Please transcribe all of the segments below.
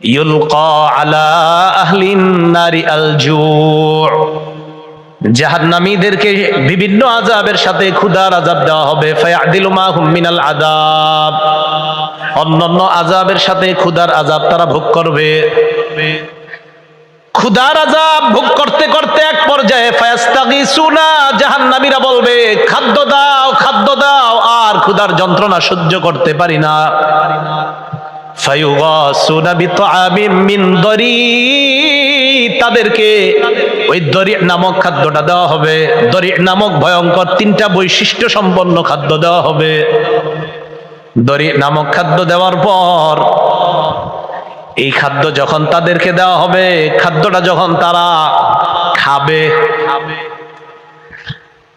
ইউলকা আলা আহলিন নারি বিভিন্ন আজাবের সাথে ক্ষুদার আজাব দেওয়া হবে। ফায়াদিলুমা হুমিনাল আজাব অন্যান্য আজাবের সাথে ক্ষুদার আজাব তারা ভোগ করবে। ক্ষুদার আজাব ভোগ করতে করতে এক পর্যায়ে ফায়াস্তাগিসুনা, জাহান্নামীরা বলবে, খাদ্য দাও খাদ্য দাও, আর ক্ষুদার যন্ত্রণা সহ্য করতে পারি না। তাদেরকে ওই দরি নামক খাদ্যটা দেওয়া হবে। দরি নামক ভয়ঙ্কর তিনটা বৈশিষ্ট্য সম্পন্ন খাদ্য দেওয়া হবে। দরি নামক খাদ্য দেওয়ার পর এই খাদ্য যখন তাদেরকে দেওয়া হবে, খাদ্যটা যখন তারা খাবে,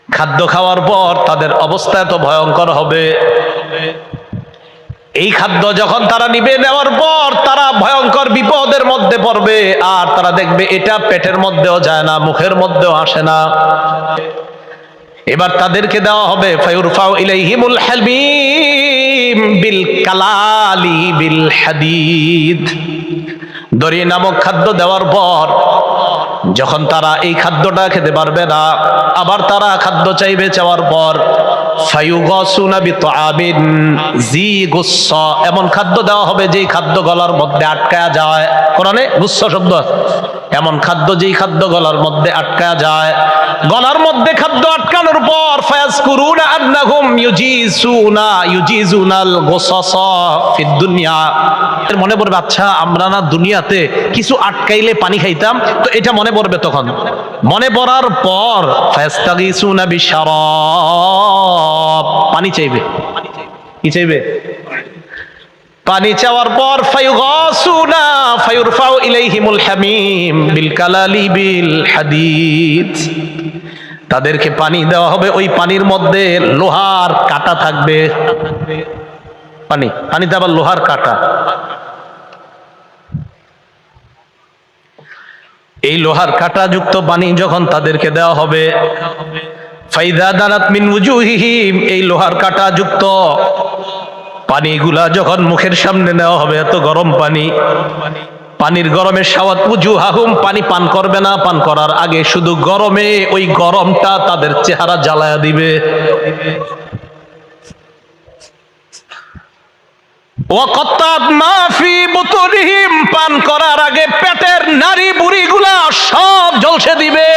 খাদ্য খাওয়ার পর তাদের অবস্থা এত ভয়ঙ্কর হবে। এই খাদ্য যখন তারা নিবে নেওয়ার পর তারা ভয়ঙ্কর বিপদের মধ্যে পড়বে, আর তারা দেখবে এটা পেটের মধ্যেও যায় না, মুখের মধ্যেও আসে না। এবার তাদেরকে দেওয়া হবে, ফায়ুরফাউ ইলাইহিমুল হালিম বিল কালালি বিল হাদিদ। দরি নামক খাদ্য দেওয়ার পর যখন তারা এই খাদ্যটা খেতে পারবে না, আবার তারা খাদ্য চাইবে, চাওয়ার পর এমন খাদ্য দেওয়া হবে যেই খাদ্য গলার মধ্যে আটকায়া যায়। কোরআনে গুস্স শব্দ। এমন খাদ্য যেই খাদ্য গলার মধ্যে আটকায়া যায়। গলার মধ্যে খাদ্য আটকানোর পর ফায়াজকুরুনা আন্নাহুম ইউজিসুনা ফিদ দুনিয়া। এর মনে পড়বে আচ্ছা আমরা না দুনিয়াতে কিছু আটকাইলে পানি খাইতাম? তো এটা মনে পড়বে তখন। মনে পড়ার পর ফায়াস্তাগিসুনা বিশারাব পানি চাইবে। কি চাইবে? পানি চাওয়ার পর ফায়ুগাসুনা ফায়ুরফাউ ইলাইহিমুল হামিম বিল কালালি বিল হাদিদ তাদেরকে পানি দেওয়া হবে। ওই পানির মধ্যে লোহার কাটা থাকবে। পানি পানিতে আবার লোহার কাটা। এই লোহার কাটা যুক্ত পানি যখন তাদেরকে দেওয়া হবে ফাইদা দানাত মিন উজুহিহিম, এই লোহার কাটা যুক্ত। পানিগুলা যখন মুখের সামনে নেওয়া হবে, এত গরম পানি। পানির গরমে সাওয়াত উজু হাহুম পানি পান করবে না, পান করার আগে শুধু গরমে ওই গরমটা তাদের চেহারা জ্বালায়া দিবে। পান করার আগে পেটের নারী বুড়িগুলা সব জলসে দিবে।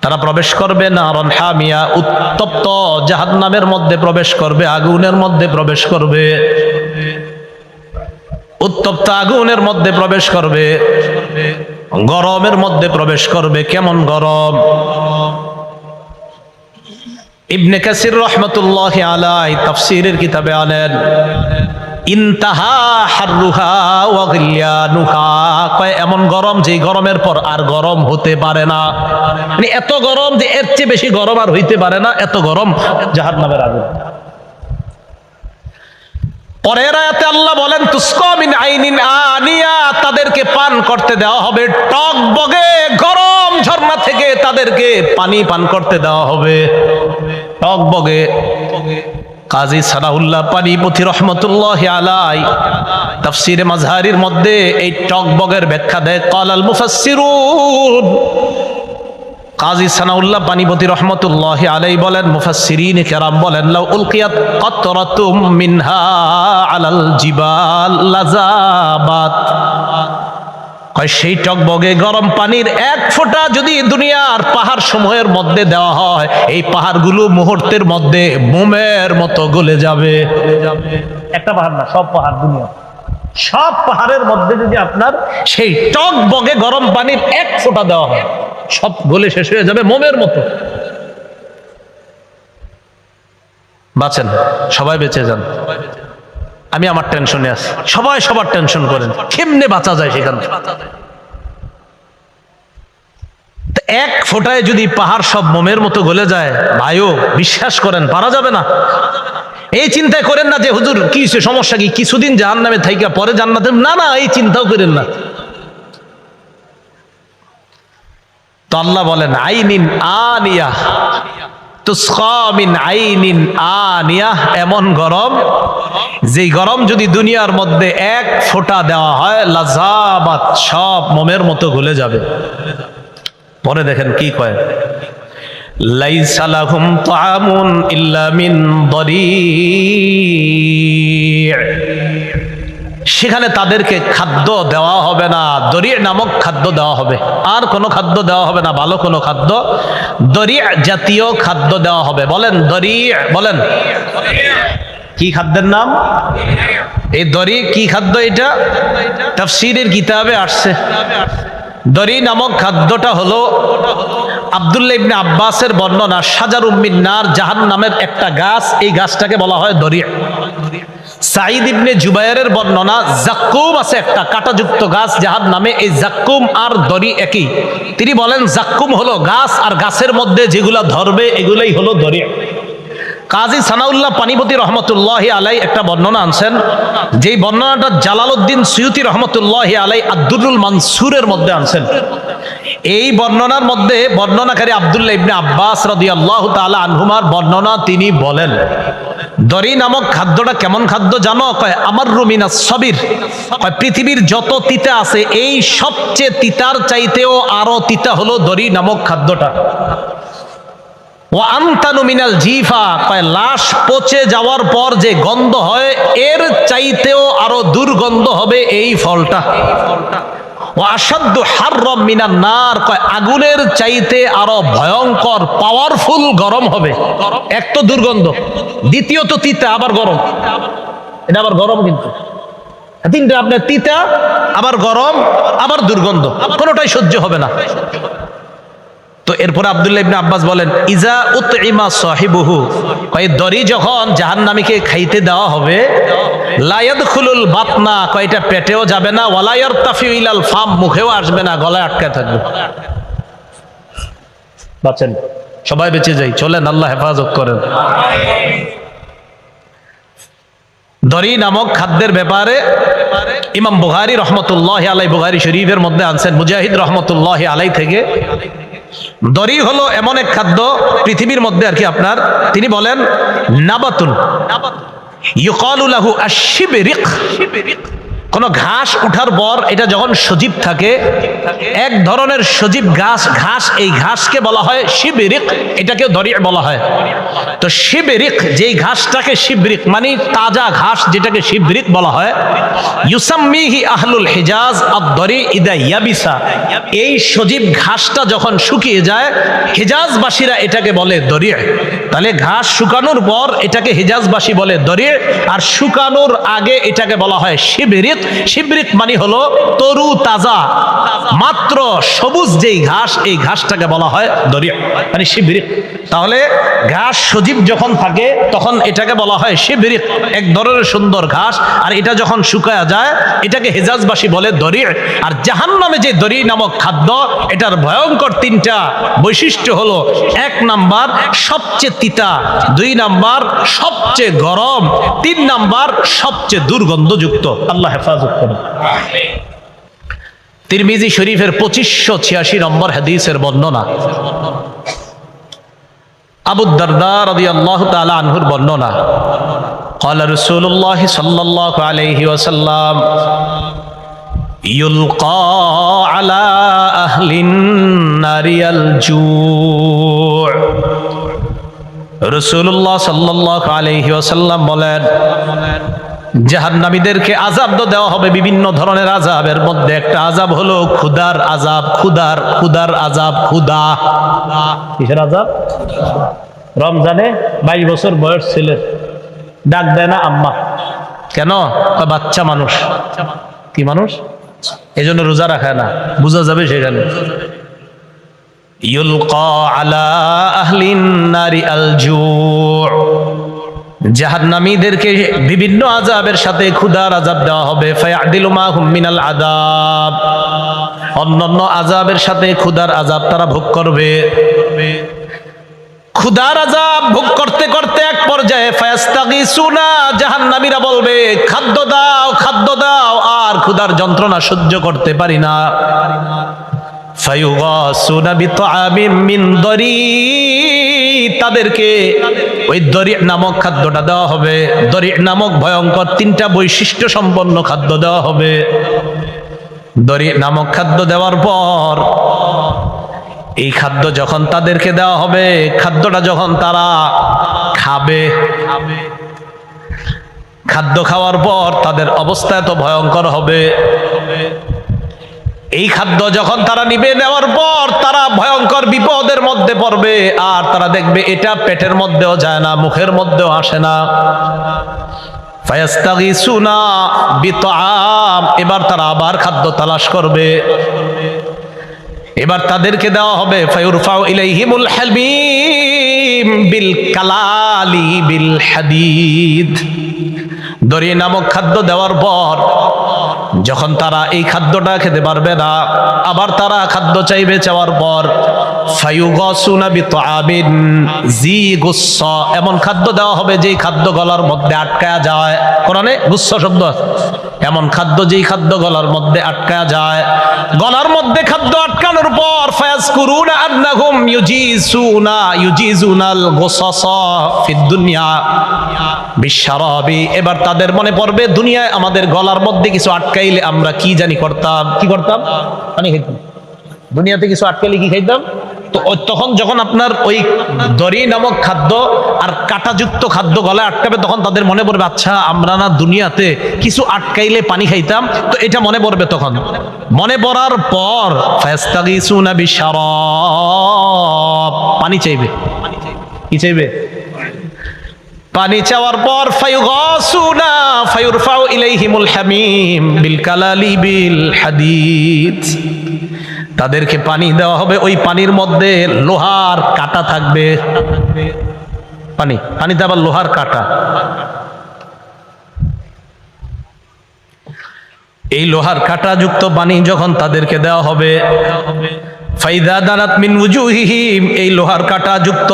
তারা প্রবেশ করবে নারন হামিয়া, উত্তপ্ত জাহান্নামের মধ্যে প্রবেশ করবে, আগুনের মধ্যে প্রবেশ করবে। উত্তপ্ত আগুনের মধ্যে প্রবেশ করবে। গরমের মধ্যে প্রবেশ করবে, কেমন গরম? ইবনে কাসির রহমতুল্লাহ আলাই তাফসিরের কিতাবে আনেন। এমন গরম যে গরমের পর আর গরম হতে পারে না। মানে এত গরম যে এর চেয়ে বেশি গরম আর হইতে পারে না, এত গরম জাহান্নামের আগুন। পরের আয়াতে আল্লাহ বলেন তুস্কমিন আইনিন আনিয়া তাদেরকে পান করতে দেওয়া হবে। টক বগে গরম ঝর্ণা থেকে তাদেরকে পানি পান করতে দেওয়া হবে। টক বগে কাজী সানাউল্লাহ পানিপথি রহমতুল্লাহ আলাই তাফসিরে মাজহারির মধ্যে এই টক বগের ব্যাখ্যা দেয়, কালাল মুফাসসিরুন। কাজী সানাউল্লাহ পানিপতি রহমতুল্লাহ আলাই বলেন, মুফাসসিরিন কেরাম বলেন, লাউ উলকিয়াত কতরাতুম মিনহা আলাল জিবাল লাজাবাত। সেই টকবগে গরম পানির এক ফোঁটা যদি দুনিয়ার পাহাড় সমূহের মধ্যে দেওয়া হয়, এই পাহাড়গুলো মুহূর্তের মধ্যে মোমের মতো গলে যাবে। একটা পাহাড় না, সব পাহাড় দুনিয়া। সব পাহাড়ের মধ্যে যদি আপনার সেই টক বগে গরম পানির এক ফোঁটা দেওয়া হয়, সব গলে শেষ হয়ে যাবে মোমের মতো। বাঁচেন, সবাই বেঁচে যান। আমি আমার টেনশনে আছি। সবাই সবার টেনশন করেন। কেমনে বাঁচা যায় সেখান? এক ফোঁটায় যদি পাহাড় সব মোমের মতো গলে যায়, ভাইও বিশ্বাস করেন, পারা যাবে না। এই চিন্তায় করেন না যে, হুজুর, কি সমস্যা কি? কিছুদিন জাহান নামে থাইকা, পরে জান্নাতে না না, এই চিন্তাও করেন না। তো আল্লাহ বলেন, আইনিন আনিয়া তুসকা মিন আইনিন আনিয়াহ এমন গরম যেই গরম যদি দুনিয়ার মধ্যে এক ফোঁটা দেওয়া হয়, লাজাবাত সব মোমের মতো গলে যাবে। পরে দেখেন কি কয়? লাইসা লাহুম তাআমুন ইল্লা মিন সেখানে তাদেরকে খাদ্য দেওয়া হবে না দরিয়া নামক খাদ্য দেওয়া হবে। আর কোনো খাদ্য দেওয়া হবে না, ভালো কোনো খাদ্য। দরিয়া জাতীয় খাদ্য দেওয়া হবে। বলেন দরিয়া বলেন। কি খাদ্যের নাম? এই দরি কি খাদ্য এটা? তাফসিরের কিতাবে আসছে। দরি নামক খাদ্যটা হলো আব্দুল্লাহ ইবনে আব্বাসের বর্ণনা সাজার উম্মিন নার জাহান নামের একটা গাছ। এই গাছটাকে বলা হয় দরিয়া সাইদ ইবনে জুবাইরের বর্ণনা, জাক্কুম আছে একটা কাঁটাযুক্ত গাছ যাহার নামে এই জাক্কুম আর দরি একই। তিনি বলেন, জাক্কুম হলো গাছ আর গাছের মধ্যে যেগুলা ধরবে, এগুলাই হলো দড়ি কাজী সানাউল্লাহ পানিপতি রহমতুল্লাহ আলাই একটা বর্ণনা আনছেন, যেই বর্ণনাটা জালালউদ্দিন সৈয়দি রহমতুল্লাহ আলাই আব্দুরুল মানসুরের মধ্যে আনছেন। এই বর্ণনার মধ্যে বর্ণনাকারী আব্দুল্লাহ ইবনে আব্বাস রাদিয়াল্লাহু তাআলা আনহুমার বর্ণনা তিনি বলেন দরি নামক খাদ্যটা কেমন খাদ্য জানো? কয় আমার রুমিনা সবির। কয়, পৃথিবীর যত তিতা আছে, এই সবচেয়ে তিতার চাইতেও আরও তিতা হলো দরি নামক খাদ্যটা। ও মিনাল জিফা। কয়, লাশ পচে যাওয়ার পর যে গন্ধ হয়, এর চাইতেও আরও দুর্গন্ধ হবে এই ফলটা। ও আসাধ্য হাররম মিনার নার। কয়, আগুনের চাইতে আরও ভয়ঙ্কর পাওয়ারফুল গরম হবে। এক তো দুর্গন্ধ দ্বিতীয়ত তিতা, আবার গরম। এটা আবার গরম কিন্তু। তিনটা আপনার তিতা, আবার গরম, আবার দুর্গন্ধ। কোনোটাই সহ্য হবে না। তো এরপরে আব্দুল্লাহ ইবনে আব্বাস বলেন, ইজা উতইমা সাহিবুহু। কয়, দড়ি যখন জাহান্নামীকে খাইতে দেওয়া হবে লায়াদ খুলুল বাতনা। কয়টা পেটেও যাবে না। ওয়ালায়ার তাফি ইলাল ফাম। মুখেও আসবে না, গলায় আটকে থাকবে। বাঁচেন, সবাই বেঁচে যাই। চলেন, আল্লাহ হেফাজত করেন। দরি নামক খাদ্যের ব্যাপারে ইমাম বুহারি রহমতুল্লাহ আলাই বুহারি শরীফের মধ্যে আনছেন, মুজাহিদ রহমতুল্লাহ আলাই থেকে। দরি হলো এমন এক খাদ্য পৃথিবীর মধ্যে আর কি আপনার তিনি বলেন নাবাতুন। ইউকালুলাহু আশিবরিক কোন ঘাস উঠার পর এটা যখন সজীব থাকে, এক ধরনের সজীব ঘাস ঘাস এই ঘাসকে বলা হয় শিবিরিক এটাকে দরিয়া বলা হয়। তো শিবিরিক, যেই ঘাসটাকে শিবরিক মানে তাজা ঘাস যেটাকে শিবরিক বলা হয়, ইউসাম্মিহি আহলুল হিজাজ আদ-দরি ইদা ইয়াবিসা। এই সজীব ঘাসটা যখন শুকিয়ে যায়, হিজাজবাসীরা এটাকে বলে দরিয়া। তাহলে ঘাস শুকানোর পর এটাকে হিজাজবাসী বলে দরিয়া, আর শুকানোর আগে এটাকে বলা হয় শিবিরিক। শিবরিক মানে হলো তরু তাজা, মাত্র সবুজ যেই ঘাস, এই ঘাসটাকে বলা হয় দরিয়া মানে শিবরিক তাহলে ঘাস সজীব যখন থাকে, তখন এটাকে বলা হয় শিবরিক এক ধরনের সুন্দর ঘাস, আর এটা যখন শুকায়া যায়, এটাকে হেজাজবাসী বলে দরিয়া আর জাহান নামে যে দরি নামক খাদ্য, এটার ভয়ঙ্কর তিনটা বৈশিষ্ট্য হলো, এক নাম্বার সবচেয়ে তিতা, দুই নাম্বার সবচেয়ে গরম, তিন নাম্বার সবচেয়ে দুর্গন্ধযুক্ত। আল্লাহ হেফাজত করুন তিরমিজি শরীফের পঁচিশশো ছিয়াশি নম্বর হাদিসের বর্ণনা আবু দারদা রাদিয়াল্লাহু তাআলা আনহুর বর্ণনা قال رسول الله صلى الله عليه وسلم يلقى على أهل النار الجوع রসুল্লাহ সাল্লাহ আলহি ওসাল্লাম বলেন জাহান্নামীদেরকে আজাব তো দেওয়া হবে বিভিন্ন ধরনের আজাবের মধ্যে। একটা আজাব হলো ক্ষুদার আজাব ক্ষুদার ক্ষুদার আজাব ক্ষুদা কিসের আজাব রমজানে বাইশ বছর বয়স ছেলে ডাক দেয় না আম্মা। কেন? বাচ্চা মানুষ। কি মানুষ? এই জন্য রোজা রাখায় না। বোঝা যাবে সেখানে। ইউলকা আলা আহলিন নারি আল জাহান্নামীদেরকে বিভিন্ন আজাবের সাথে ক্ষুধার আজাব দেওয়া হবে। মিনাল আযাব। অন্যান্য আজাবের সাথে ক্ষুধার আজাব তারা ভোগ করবে। ক্ষুধার আজাব ভোগ করতে করতে এক পর্যায়ে ফায়াস্তাগিসুনা, জাহান্নামীরা বলবে, খাদ্য দাও খাদ্য দাও, আর ক্ষুধার যন্ত্রণা সহ্য করতে পারি না। ফায়ুগাসুনা বিতআমিন মিন দরি। তাদেরকে ওই দরি নামক খাদ্যটা দেওয়া হবে। দরি নামক ভয়ঙ্কর তিনটা বৈশিষ্ট্য সম্পন্ন খাদ্য দেওয়া হবে। দরি নামক খাদ্য দেওয়ার পর এই খাদ্য যখন তাদেরকে দেওয়া হবে, খাদ্যটা যখন তারা খাবে, খাদ্য খাওয়ার পর তাদের অবস্থা এত ভয়ঙ্কর হবে। এই খাদ্য যখন তারা নিবে, নেওয়ার পর তারা ভয়ঙ্কর বিপদের মধ্যে পড়বে, আর তারা দেখবে এটা পেটের মধ্যেও যায় না, মুখের মধ্যেও আসে না। এবার তারা আবার খাদ্য তালাশ করবে। এবার তাদেরকে দেওয়া হবে, ফায়ুরফাউ ইলাইহিমুল হালিম বিল কালালি বিল হাদিদ। দরি নামক খাদ্য দেওয়ার পর যখন তারা এই খাদ্যটা খেতে পারবে না আবার তারা খাদ্য চাইবে চাওয়ার পর এমন খাদ্য দেওয়া হবে যেই খাদ্য গলার মধ্যে আটকায়া যায়। কোরআনে গুস্স শব্দ এমন খাদ্য যেই খাদ্য গলার মধ্যে আটকায়া যায়। গলার মধ্যে খাদ্য আটকানোর পর ফায়াজকুরুনা আন্নাহুম ইউজিসুনা, ইউজিজুনাল গুসাসা ফিদ দুনিয়া। বিশ্বরাবি, এবার তাদের মনে পড়বে, দুনিয়ায় আমাদের গলার মধ্যে কিছু আটকাইলে আমরা কি জানি করতাম? কি করতাম? পানি খাইতাম। দুনিয়াতে কিছু আটকাইলে কি খাইতাম? তখন যখন আপনার ওই দরি নামক খাদ্য আর কাটাযুক্ত খাদ্য গলায় আটকাবে, তখন তাদের মনে পড়বে আচ্ছা আমরা না দুনিয়াতে কিছু আটকাইলে পানি খাইতাম। তো এটা মনে পড়বে তখন। মনে পড়ার পর পানি চাইবে। কি চাইবে? পানি চাওয়ার পর, ফায়ুগাসুনা ফায়ুরফাউ ইলাইহিমুল হামিম বিল কালালি বিল হাদিদ। তাদেরকে পানি দেওয়া হবে। ওই পানির মধ্যে লোহার কাটা থাকবে। পানি, পানিতে আবার লোহার কাটা। এই লোহার কাটা যুক্ত পানি যখন তাদেরকে দেওয়া হবে, ফাইদা দানাত মিন উজুহিহিম, এই লোহার কাটা যুক্ত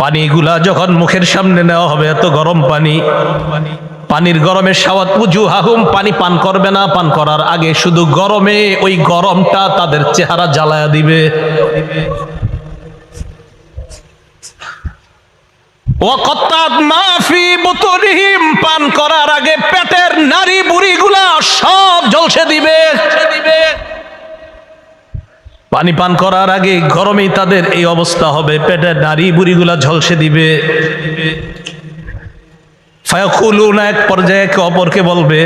পানিগুলা যখন মুখের সামনে নেওয়া হবে, এত গরম পানি। পানির গরমের সাওয়াত উজু হাহুম পানি পান করবে না, পান করার আগে শুধু গরমে ওই গরমটা তাদের চেহারা জ্বালায়া দিবে। পান করার আগে পেটের নারী সব জলসে দিবে। পানি পান করার আগে গরমেই তাদের এই অবস্থা হবে, পেটের নারী বুড়িগুলা ঝলসে দিবে। ফায়াকুলুনা, এক পর্যায়ে একে অপরকে বলবে,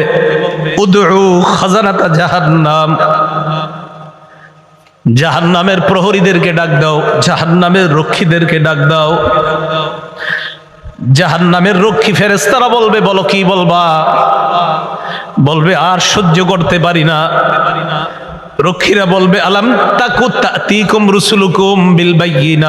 উদউ খাজানাতা জাহান্নাম। জাহান্নামের প্রহরীদেরকে ডাক দাও, জাহান্নামের রক্ষীদেরকে ডাক দাও। জাহান্নামের রক্ষী ফেরেস্তারা বলবে, বলো কি বলবা? বলবে, আর সহ্য করতে পারি না। রক্ষীরা বলবে, আলাম তাকু তাতিকুম রুসুলুকুম বিল বাইয়িনাত।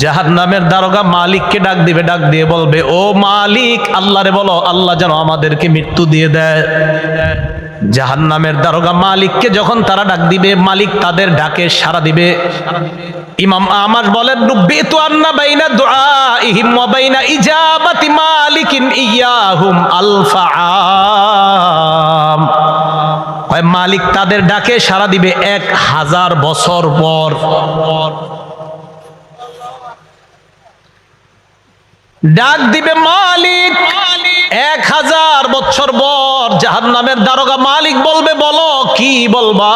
জাহান নামের দারোগা মালিককে ডাক দিবে, ডাক দিয়ে বলবে, ও মালিক, আল্লাহরে বলো, আল্লাহ যেন আমাদেরকে মৃত্যু দিয়ে দেয়। জাহান নামের দারোগা মালিককে যখন তারা ডাক দিবে, মালিক তাদের ডাকে সাড়া দিবে। ইমাম আমার বলেন রুব্বিতু আন্না বাইনা দুআইহিম ওয়া বাইনা ইজাবাতি মালিকিন ইয়াহুম আলফাআম হয় মালিক তাদের ডাকে সাড়া দিবে এক হাজার বছর পর। ডাক দিবে মালিক। এক হাজার বছর পর জাহান নামের দারোগা মালিক বলবে, বলো, কি বলবা?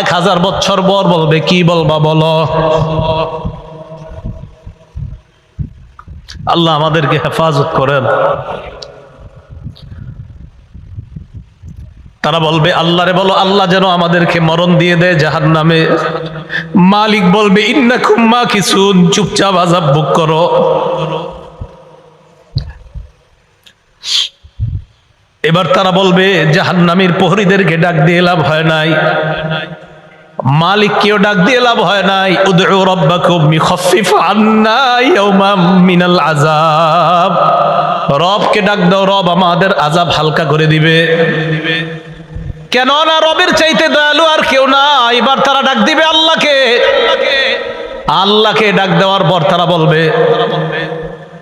এক হাজার বছর পর বলবে, কি বলবা, বলো? আল্লাহ আমাদেরকে হেফাজত করেন। তারা বলবে আল্লাহ রে বলো, আল্লাহ যেন আমাদেরকে মরণ দিয়ে দেয় জাহান নামে মালিক বলবে ইন্না খুম্মা কিছু চুপচাপ আজাব বুক করো। এবার তারা বলবে, জাহান্নামীর প্রহরীদেরকে ডাক দিয়ে লাভ হয় নাই। মালিক কেউ ডাক দিয়ে লাভ হয় নাই। উদউ রব্বাকুম মিখাফফিফ আন্না মিনাল আযাব। রবকে ডাক দাও, রব আমাদের আযাব হালকা করে দিবে। কেন না রবের চাইতে দয়ালু আর কেউ না। এবার তারা ডাক দিবে আল্লাহকে। আল্লাহকে ডাক দেওয়ার পর তারা বলবে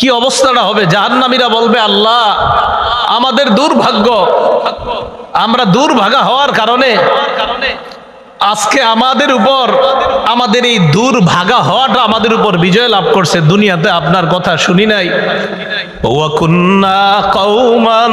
কি অবস্থাটা হবে? জাহান্নামীরা বলবে, আল্লাহ, আমাদের দুর্ভাগ্য। আমরা দুর্ভাগা হওয়ার কারণে আজকে আমাদের উপর, আমাদের এই দুর্ভাগা হওয়াটা আমাদের উপর বিজয় লাভ করছে। দুনিয়াতে আপনার কথা শুনি নাই। কৌমান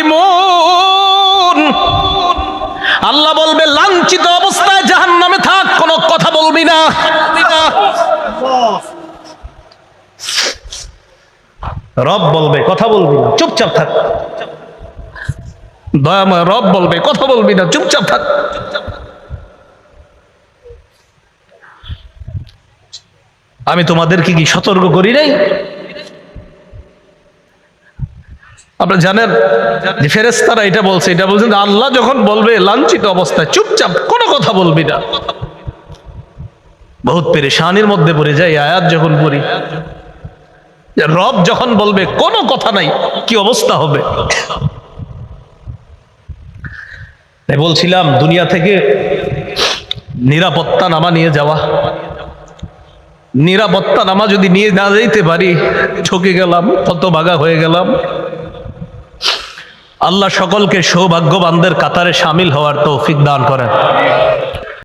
আল্লাহ বলবে, লাঞ্ছিত অবস্থায় জাহান্নামে থাক, কোনো কথা বলবি না। রব বলবে, কথা বলবি না, চুপচাপ থাক। দয়াময় রব বলবে, কথা বলবি না, চুপচাপ থাক। আমি তোমাদেরকে কি সতর্ক করি নাই? আপনারা জানেন যে ফেরেস্তারা এটা বলছে, এটা বলছেন আল্লাহ যখন বলবে, লাঞ্ছিত অবস্থায় চুপচাপ কোনো কথা বলবি না। বহুত পেরেশানির মধ্যে পড়ে যায় আয়াত যখন পড়ি। রব যখন বলবে, কোনো কথা নাই, কি অবস্থা হবে? তাই বলছিলাম, দুনিয়া থেকে নিরাপত্তা নামা নিয়ে যাওয়া। নিরাপত্তা নামা যদি নিয়ে না যাইতে পারি, ঠকে গেলাম কত বাগা হয়ে গেলাম। আল্লাহ সকলকে সৌভাগ্যবানদের কাতারে সামিল হওয়ার তৌফিক দান করেন।